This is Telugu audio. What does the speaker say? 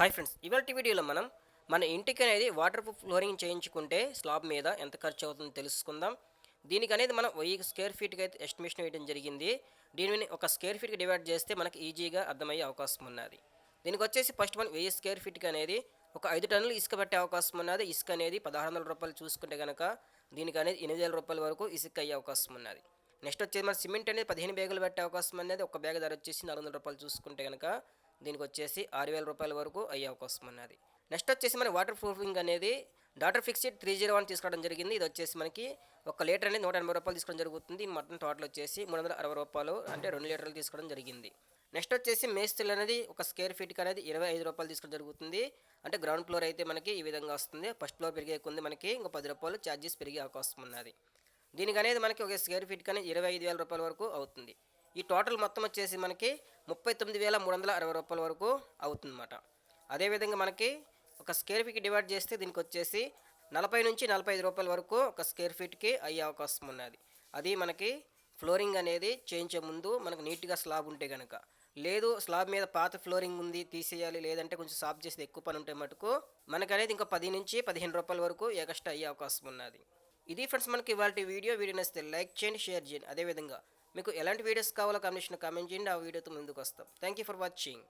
హాయ్ ఫ్రెండ్స్ ఇవాళ వీడియోలో మనం మన ఇంటికి అనేది వాటర్ ప్రూఫ్ ఫ్లోరింగ్ చేయించుకుంటే స్లాబ్ మీద ఎంత ఖర్చు అవుతుందో తెలుసుకుందాం. దీనికి అనేది మనం వెయ్యి స్క్వేర్ ఫీట్కి అయితే ఎస్టిమేషన్ వేయడం జరిగింది. దీనిని ఒక స్క్వేర్ ఫీట్కి డివైడ్ చేస్తే మనకి ఈజీగా అర్థమయ్యే అవకాశం ఉన్నది. దీనికి వచ్చేసి ఫస్ట్ మనం వెయ్యి స్క్వేర్ ఫీట్కి అనేది ఒక ఐదు టన్నులు ఇసుక పెట్టే అవకాశం ఉన్నది. ఇసుక అనేది పదహారు వందల రూపాయలు చూసుకుంటే కనుక దీనికి అనేది ఎనిమిది వేల రూపాయల వరకు ఇసుక అయ్యే అవకాశం ఉన్నది. నెక్స్ట్ వచ్చేసి మన సిమెంట్ అనేది పదిహేను బ్యాగులు పెట్టే అవకాశం అనేది ఒక బ్యాగ్ ధర వచ్చేసి నాలుగు వందల రూపాయలు చూసుకుంటే కనుక దీనికి వచ్చేసి ఆరు వేల రూపాయల వరకు అయ్యే అవకాశం ఉన్నది నెక్స్ట్ వచ్చేసి మన వాటర్ ప్రూఫింగ్ అనేది doctor Fixit three zero one తీసుకోవడం జరిగింది. ఇది వచ్చేసి మనకి ఒక లీటర్ అనేది నూట ఎనభై రూపాయలు తీసుకోవడం జరుగుతుంది. మటన్ మొత్తం టోటల్ వచ్చేసి మూడు వందల అరవై రూపాయలు అంటే రెండు లీటర్లు తీసుకోవడం జరిగింది. నెక్స్ట్ వచ్చేసి మేస్త్రీలు అనేది ఒక స్క్వేర్ ఫీట్కి అనేది ఇరవై ఐదు రూపాయలు తీసుకోవడం జరుగుతుంది. అంటే గ్రౌండ్ ఫ్లోర్ అయితే మనకి ఈ విధంగా వస్తుంది. ఫస్ట్ ఫ్లోర్ పెరిగే కొంది మనకి ఇంకో పది రూపాయలు ఛార్జెస్ పెరిగే అవకాశం ఉన్నది. దీనికి అనేది మనకి ఒక స్క్వేర్ ఫీట్ కానీ ఇరవై ఐదు వేల రూపాయల వరకు అవుతుంది. ఈ టోటల్ మొత్తం వచ్చేసి మనకి ముప్పై తొమ్మిది వేల మూడు వందల అరవై రూపాయల వరకు అవుతుందన్నమాట. అదేవిధంగా మనకి ఒక స్క్వేర్ ఫీట్కి డివైడ్ చేస్తే దీనికి వచ్చేసి నలభై నుంచి నలభై ఐదు రూపాయల వరకు ఒక స్క్వేర్ ఫీట్కి అయ్యే అవకాశం ఉన్నది. అది మనకి ఫ్లోరింగ్ అనేది చేయించే ముందు మనకు నీట్గా స్లాబ్ ఉంటే కనుక లేదు స్లాబ్ మీద పాత ఫ్లోరింగ్ ఉంది తీసేయాలి లేదంటే కొంచెం సాఫ్ చేసి ఎక్కువ పని ఉంటే మటుకు మనకనేది ఇంకా పది నుంచి పదిహేను రూపాయల వరకు ఎక్స్ట్రా అయ్యే అవకాశం ఉన్నది. ఇది ఫ్రెండ్స్ మనకి ఇవాళ వీడియో. వీడియో నచ్చితే లైక్ చేయండి షేర్ చేయండి. అదేవిధంగా మీకు ఎలాంటి వీడియోస్ కావాలో కమిషన్ కామెంట్ చేయండి. ఆ వీడియోతో ముందుకు వస్తాం. Thank you for watching